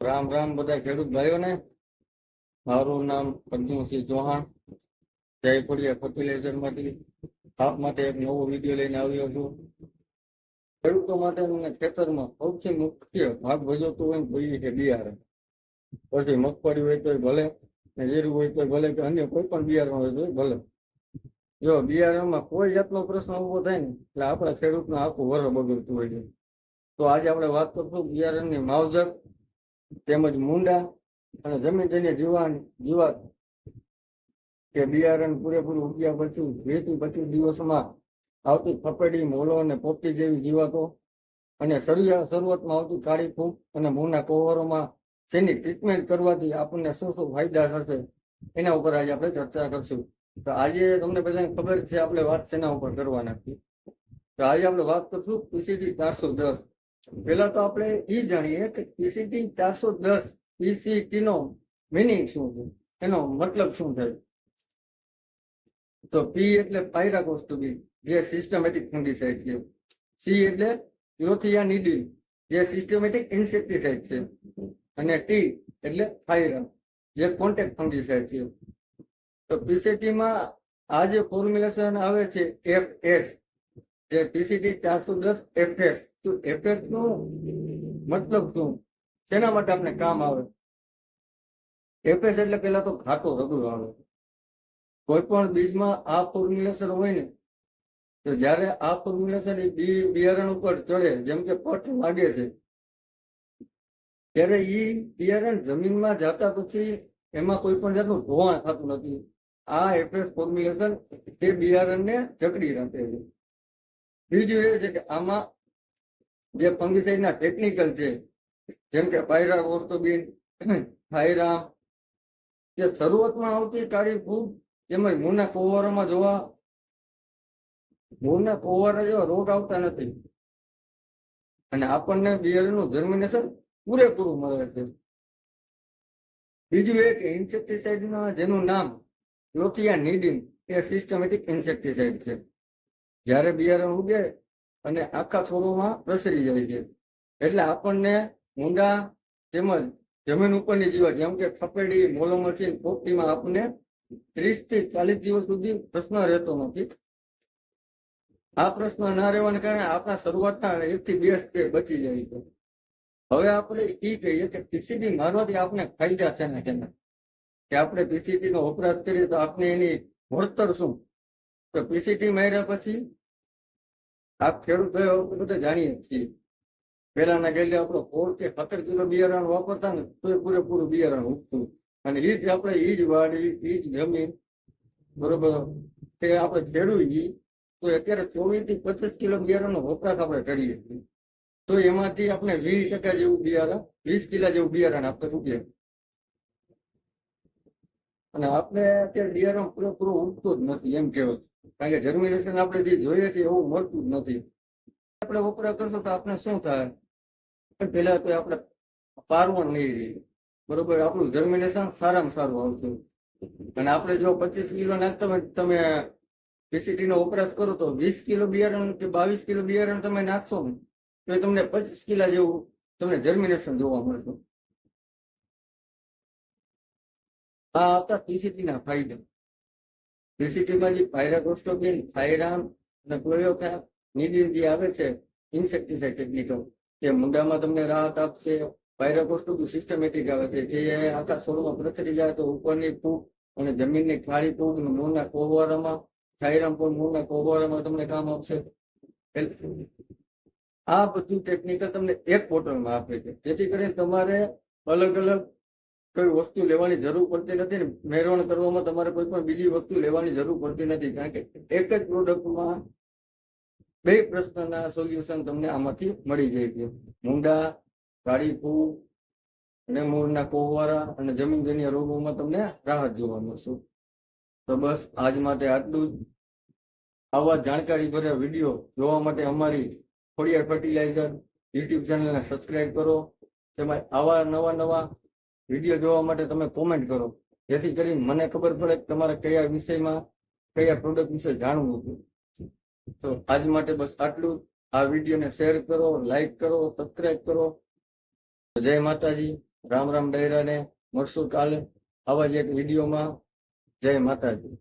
રામ રામ બધા ખેડૂત ભાઈઓને. મારું નામ પ્રદ્યુમસિંહ ચૌહાણ. જયપુરિયા કોડિયા ફર્ટિલાઇઝરમાંથી આપ માટે એક નવો વીડિયો લઈને આવ્યો છું. ખેડૂતો માટે અને ખેતરમાં સૌથી મુખ્ય ભાગ ભજવતું હોય તો છે બિયારણ. પછી મગફળી હોય તોય ભલે ને જીરું હોય તોય ભલે કે અન્ય કોઈ પણ બિયારણ હોય તોય ભલે. જો બિયારણમાં કોઈ જાતનો પ્રશ્ન ઊભો થાય ને, એટલે આપણા ખેડૂતનું આખું વર બગડતું હોય છે. તો આજે આપણે વાત કરશું બિયારણની માવજત તેમજ મુંડા અને જમીન જીવાણ જીવાત કે બિયારણ પૂરેપૂરું ઉગ્યા પછી વીસથી પચીસ દિવસમાં આવતી થપેડી મોલો અને પોપટી જેવી જીવાતો અને શરૂઆતમાં આવતી કાળી ફૂગ અને મૂળના કોવરોમાં જેની ટ્રીટમેન્ટ કરવાથી આપણને શું શું ફાયદા થશે, એના ઉપર આજે આપણે ચર્ચા કરશું. તો આજે તમને બધાને ખબર છે, આપણે વાત શેના ઉપર કરવાના છીએ તો આજે આપણે વાત કરશું પીસીટી ચારસો દસ. પેલા તો આપણે એ જાણીએ કે ઈસીટી ચારસો દસ ઈસીટી નો મિનિંગ શું છે? એનો મતલબ શું થયો તો પી એટલે પાયરાકોસ્ટોબી જે સિસ્ટમેટિક ફંગીસાઇડ છે. સી એટલે ક્લોથિયા નીડી જે સિસ્ટમેટિક ઇન્સેક્ટિસાઇડ છે. અને ટી એટલે ફાયરા જે કોન્ટેક્ટ ફંગીસાઇડ છે. તો પીસીટીમાં આ જે ફોર્મ્યુલેશન આવે છે એફ એસ જે પીસીટી ચારસો દસ એફએસ તો એફએસ નો મતલબ શું? શેના માટે આપણે કામ આવે? એફએસ એટલે પેલા તો ઘાટો રગડો આવે. કોઈ પણ બીજમાં આ ફોર્મ્યુલેશન હોય ને, તો જ્યારે આ ફોર્મ્યુલેશન એ બી, બિયારણ ઉપર ચડે, જેમ કે પટ લાગે છે, ત્યારે ઈ બિયારણ જમીનમાં જતા પછી એમાં કોઈ પણ જાતનું ધોવાણ થતું નથી. આ એફએસ ફોર્મ્યુલેશન તે બિયારણને જકડી રાખે છે. બીજું એ છે કે આમાં જે ફંગીસાઇડના ટેકનિકલ છે, જેમ કે પાયરા, ઓસ્ટોબિન, થાયરામ, જે શરૂઆતમાં આવતી કાળી ફૂગ તેમજ મૂળના કોવારોમાં જોવા મૂળના કોવારા જેવા રોગ આવતા નથી. અને આપણને બિયરનું જર્મિનેશન પૂરેપૂરું મળે છે. બીજું એ કે ઇન્સેક્ટિસાઇડના જેનું નામ લોથિયા નીડિન એ સિસ્ટમેટિક ઇન્સેક્ટિસાઇડ છે. જ્યારે બિયારણ ઉગે અને આખા છોડોમાં પ્રસરી જાય છે. એટલે આપણને ઊંડા તેમજ જમીન ઉપરની જીવાત, જેમ કે ખપેડી મોલોમરચી પોપટીમાં આપણને ત્રીસથી ચાલીસ દિવસ સુધી પ્રશ્ન રહેતો નથી. આ પ્રશ્ન ના રહેવાને કારણે આપણા શરૂઆતના એક થી બે સ્ટેપ બચી જાય છે. હવે આપણે એ કહીએ કે પીસીટી મારવાથી આપણે ફાયદા છે ને કેના કે આપણે પીસીટી નો વપરાશ કરીએ તો આપણે એની વળતર શું? તો પીસીટી માર્યા પછી આપ ખેડૂત બધા જાણીએ છીએ. પેલાના ગયેલી આપણો ફોર કે સત્તર કિલો બિયારણ વાપરતા ને તો એ પૂરેપૂરું બિયારણ ઉગતું. અને એ જ આપણે એ જ વાડી એ જ જમીન, બરોબર? કે આપણે ખેડૂત તો અત્યારે ચોવીસથી પચીસ કિલો બિયારણનો વપરાશ આપણે કરીએ છીએ. તો એમાંથી આપણે વીસ ટકા જેવું બિયારણ, વીસ કિલા જેવું બિયારણ આપણે ઉગે. અને આપણે અત્યારે બિયારણ પૂરેપૂરું ઉગતું જ નથી એમ કહેવાય. કારણ કે જર્મિનેશન આપણે જે જોઈએ છીએ એવું મળતું જ નથી. આપણે વપરાશ કરશું તો આપણે શું થાય? પેલા તો આપણે પારવણ નહીં રહી. બરોબર? આપણું જર્મિનેશન સારામાં સારું આવશે અને આપણે જો પચીસ કિલો નાખતા તમે પીસીટી નો વપરાશ કરો તો વીસ કિલો બિયારણ કે બાવીસ કિલો બિયારણ તમે નાખશો ને, તો તમને પચીસ કિલા જેવું તમને જર્મિનેશન જોવા મળશે. આ હતા પીસીટી ના ફાયદા. પીસીટીમાં જે પાયરાગોસ્ટોબિન થાયરામ અને ક્લોયોથા નીડિન જે આવે છે ઇન્સેક્ટિસાઇડ ટેકનિકો તે મુદ્દામાં તમને રાહત આપશે. પાયરાગોસ્ટોબિન સિસ્ટમેટિક આવે છે. જે આખા છોડમાં પ્રસરી જાય તો ઉપરની ફૂગ અને જમીનની ખાડી ફૂગ અને મૂળના કોહવારામાં, થાયરામ પણ મૂળના કોહવારામાં તમને કામ આપશે. આ બધું ટેકનિકલ તમને એક બોટલમાં આપે છે. જેથી કરીને તમારે અલગ અલગ કોઈ વસ્તુ લેવાની જરૂર પડતી નથી ને મેળવણ કરવામાં તમારે કોઈ પણ બીજી વસ્તુ લેવાની જરૂર પડતી નથી. કારણ કે એક જ પ્રોડક્ટમાં બે પ્રશ્નના સોલ્યુશન તમને આમાંથી મળી જાય છે. મૂંડા, કાળી ફૂ અને મૂળના કોહવારા અને જમીનજન્ય રોગોમાં તમને રાહત જોવા મળશે. તો બસ આજ માટે આટલું જ. આવા જાણકારી ભર્યા વીડિયો જોવા માટે અમારી ખોડિયાર ફર્ટિલાઇઝર યુટ્યુબ ચેનલને સબસ્ક્રાઇબ કરો. તેમાં આવા નવા નવા વીડિયો જોવા માટે તમે કોમેન્ટ કરો. જેથી કરીને મને ખબર પડે કે તમારે કયા વિષયમાં, કયા પ્રોડક્ટ વિશે જાણવું હતું. તો આજ માટે બસ આટલું. આ વિડીયોને શેર કરો લાઈક કરો સબસ્ક્રાઇબ કરો. જય માતાજી. રામ રામ ડાયરાને. મળશું કાલે આવા જ એક વિડીયોમાં. જય માતાજી.